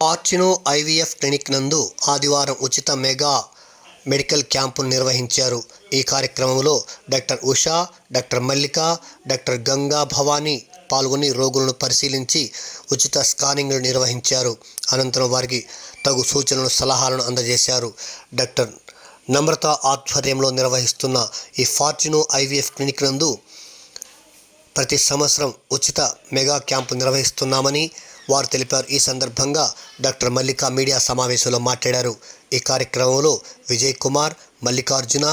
ఆర్చినో IVF clinic నందు ఆదివారం ఉచిత మెగా మెడికల్ క్యాంపును నిర్వహించారు. ఈ కార్యక్రమంలో doctor Usha doctor Mallika doctor Ganga Bhavani పాల్గొని రోగులను పరిశీలించి ఉచిత స్కానింగ్లు నిర్వహించారు. అనంతరం వారికి తగు సూచనలు సలహాలను అందజేశారు. డాక్టర్ నమ్రత ఆధ్వర్యంలో నిర్వహిస్తున్న ఈ ఫార్చునో ఐవీఎఫ్ క్లినిక్ నందు ప్రతి సంవత్సరం ఉచిత మెగా క్యాంపు నిర్వహిస్తున్నామని వారు తెలిపారు. ఈ సందర్భంగా డాక్టర్ మల్లిక మీడియా సమావేశంలో మాట్లాడారు. ఈ కార్యక్రమంలో విజయ్ కుమార్ మల్లికార్జున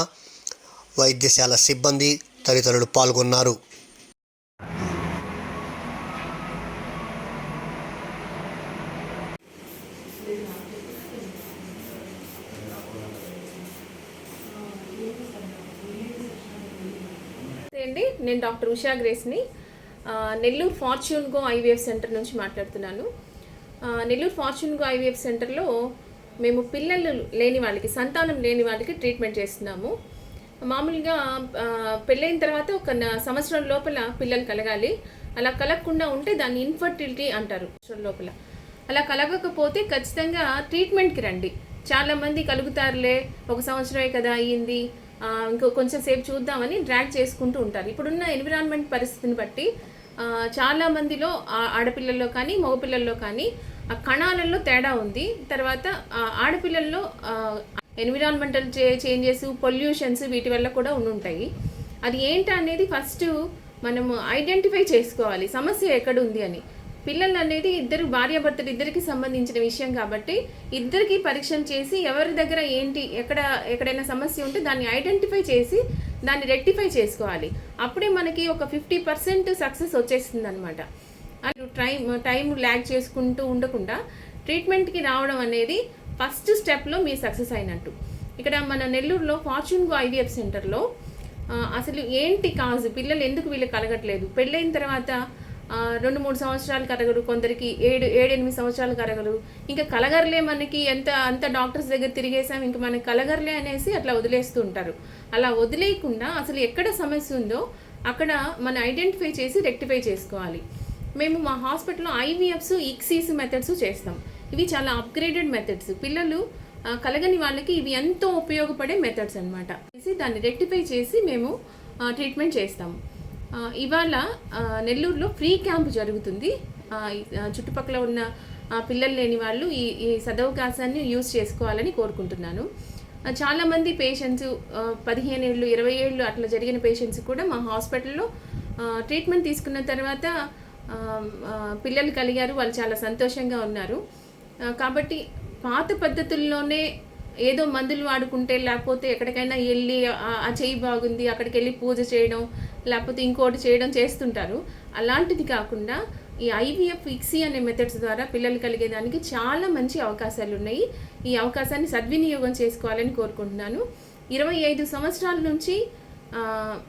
వైద్యశాల సిబ్బంది తదితరులు పాల్గొన్నారు. నేను doctor Usha గ్రేస్ని Nellore Fortune go IVF centre నుంచి మాట్లాడుతున్నాను. నెల్లూరు ఫార్చ్యూన్ గో ఐవీఎఫ్ సెంటర్లో మేము పిల్లలు లేని వాళ్ళకి సంతానం లేని వాళ్ళకి ట్రీట్మెంట్ చేస్తున్నాము. మామూలుగా పెళ్ళైన తర్వాత ఒక సంవత్సరం లోపల పిల్లలు కలగాలి. అలా కలగకుండా ఉంటే దాన్ని ఇన్ఫర్టిలిటీ అంటారు. సంవత్సరం లోపల. అలా కలగకపోతే ఖచ్చితంగా ట్రీట్మెంట్కి రండి. చాలామంది కలుగుతారులే ఒక సంవత్సరమే కదా అయ్యింది ఇంకో కొంచెం సేపు చూద్దామని డ్రాగ్ చేసుకుంటూ ఉంటారు. ఇప్పుడున్న ఎన్విరాన్మెంట్ పరిస్థితిని బట్టి చాలా మందిలో ఆడపిల్లల్లో కానీ మగపిల్లల్లో కానీ ఆ కణాలలో తేడా ఉంది. తర్వాత ఆడపిల్లల్లో ఎన్విరాన్మెంటల్ చే చేంజెస్ పొల్యూషన్స్ వీటి వల్ల కూడా ఉండుంటాయి. అది ఏంటి అనేది ఫస్ట్ మనము ఐడెంటిఫై చేసుకోవాలి. సమస్య ఎక్కడ ఉంది అని. పిల్లలు అనేది ఇద్దరు భార్యాభర్తలు ఇద్దరికి సంబంధించిన విషయం కాబట్టి ఇద్దరికి పరీక్షలు చేసి ఎవరి దగ్గర ఏంటి ఎక్కడ ఎక్కడైనా సమస్య ఉంటే దాన్ని ఐడెంటిఫై చేసి దాన్ని రెక్టిఫై చేసుకోవాలి. అప్పుడే మనకి ఒక ఫిఫ్టీ పర్సెంట్ సక్సెస్ వచ్చేస్తుంది అనమాట టైం టైం ల్యాగ్ చేసుకుంటూ ఉండకుండా ట్రీట్మెంట్కి రావడం అనేది ఫస్ట్ స్టెప్లో మీరు సక్సెస్ అయినట్టు. ఇక్కడ మన నెల్లూరులో ఫార్చ్యూన్ గో ఐవీఎఫ్ సెంటర్లో అసలు ఏంటి కాజు? పిల్లలు ఎందుకు వీళ్ళు కలగట్లేదు? పెళ్ళైన తర్వాత రెండు మూడు సంవత్సరాలు కరగరు కొందరికి ఏడు ఏడు ఎనిమిది సంవత్సరాలు కరగరు ఇంకా కలగర్లే మనకి ఎంత అంత డాక్టర్స్ దగ్గర తిరిగేసాం ఇంకా మనకి కలగర్లే అనేసి అట్లా వదిలేస్తూ ఉంటారు. అలా వదిలేయకుండా అసలు ఎక్కడ సమస్య ఉందో అక్కడ మనం ఐడెంటిఫై చేసి రెక్టిఫై చేసుకోవాలి. మేము మా హాస్పిటల్లో ఐవీఎఫ్స్ ఇక్సీస్ మెథడ్స్ చేస్తాం. ఇవి చాలా అప్గ్రేడెడ్ మెథడ్స్ పిల్లలు కలగని వాళ్ళకి ఇవి ఎంతో ఉపయోగపడే మెథడ్స్ అనమాట దాన్ని రెక్టిఫై చేసి మేము ట్రీట్మెంట్ చేస్తాము ఇవాళ నెల్లూరులో ఫ్రీ క్యాంప్ జరుగుతుంది. చుట్టుపక్కల ఉన్న పిల్లలు లేని వాళ్ళు ఈ ఈ సదవకాశాన్ని యూజ్ చేసుకోవాలని కోరుకుంటున్నాను. చాలామంది పేషెంట్స్ పదిహేను ఏళ్ళు ఇరవై ఏళ్ళు అట్లా జరిగిన పేషెంట్స్ కూడా మా హాస్పిటల్లో ట్రీట్మెంట్ తీసుకున్న తర్వాత పిల్లలు కలిగారు వాళ్ళు చాలా సంతోషంగా ఉన్నారు. కాబట్టి పాత పద్ధతుల్లోనే ఏదో మందులు వాడుకుంటే లేకపోతే ఎక్కడికైనా వెళ్ళి ఆ- ఆ చెయ్యి బాగుంది అక్కడికి వెళ్ళి పూజ చేయడం లేకపోతే ఇంకోటి చేయడం చేస్తుంటారు. అలాంటిది కాకుండా ఈ ఐవీఎఫ్ ఇక్సీ అనే మెథడ్స్ ద్వారా పిల్లలు కలిగేదానికి చాలా మంచి అవకాశాలు ఉన్నాయి. ఈ అవకాశాన్ని సద్వినియోగం చేసుకోవాలని కోరుకుంటున్నాను. ఇరవై ఐదు సంవత్సరాల నుంచి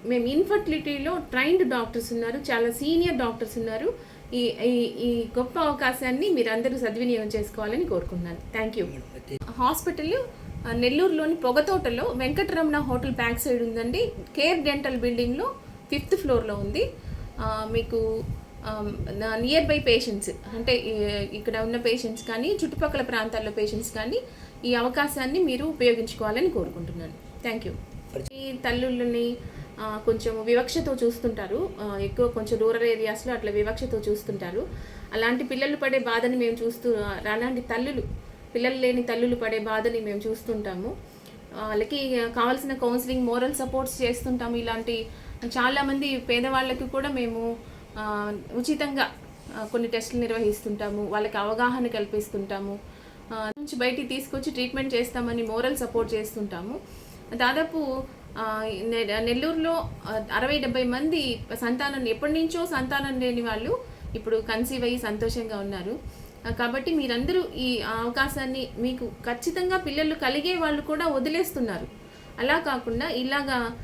మేము ఇన్ఫర్టిలిటీలో ట్రైన్డ్ డాక్టర్స్ ఉన్నారు. చాలా సీనియర్ డాక్టర్స్ ఉన్నారు. ఈ ఈ- ఈ గొప్ప అవకాశాన్ని మీరు అందరూ సద్వినియోగం చేసుకోవాలని కోరుకుంటున్నాను. థ్యాంక్ యూ హాస్పిటల్ నెల్లూరులోని పొగతోటలో వెంకటరమణ హోటల్ బ్యాక్ సైడ్ ఉందండి. కేర్ డెంటల్ బిల్డింగ్లో ఫిఫ్త్ ఫ్లోర్లో ఉంది. మీకు నియర్ బై పేషెంట్స్ అంటే ఇక్కడ ఉన్న పేషెంట్స్ కానీ చుట్టుపక్కల ప్రాంతాల్లో పేషెంట్స్ కానీ ఈ అవకాశాన్ని మీరు ఉపయోగించుకోవాలని కోరుకుంటున్నాను. థ్యాంక్ యూ ఈ తల్లులని కొంచెం వివక్షతో చూస్తుంటారు. ఎక్కువ కొంచెం రూరల్ ఏరియాస్లో అట్లా వివక్షతో చూస్తుంటారు. అలాంటి పిల్లలు పడే బాధని మేము చూస్తూ అలాంటి తల్లులు పిల్లలు లేని తల్లులు పడే బాధని మేము చూస్తుంటాము. వాళ్ళకి కావాల్సిన కౌన్సిలింగ్ మోరల్ సపోర్ట్స్ చేస్తుంటాము. ఇలాంటి చాలామంది పేదవాళ్ళకి కూడా మేము ఉచితంగా కొన్ని టెస్టులు నిర్వహిస్తుంటాము వాళ్ళకి అవగాహన కల్పిస్తుంటాము. నుంచి బయటికి తీసుకొచ్చి ట్రీట్మెంట్ చేస్తామని మోరల్ సపోర్ట్ చేస్తుంటాము. దాదాపు నె- నెల్లూరులో అరవై డెబ్బై మంది సంతానం ఎప్పటి నుంచో సంతానం లేని వాళ్ళు ఇప్పుడు కన్సీవ్ అయ్యి సంతోషంగా ఉన్నారు. కాబట్టి మీరందరూ ఈ అవకాశాన్ని మీకు ఖచ్చితంగా పిల్లలు కలిగే వాళ్ళు కూడా వదిలేస్తున్నారు. అలా కాకుండా ఇలాగా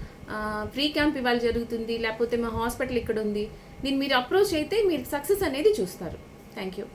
ఫ్రీ క్యాంప్ ఇవాళ జరుగుతుంది లేకపోతే మా హాస్పిటల్ ఇక్కడ ఉంది దీన్ని మీరు అప్రోచ్ అయితే మీరు సక్సెస్ అనేది చూస్తారు. Thank you.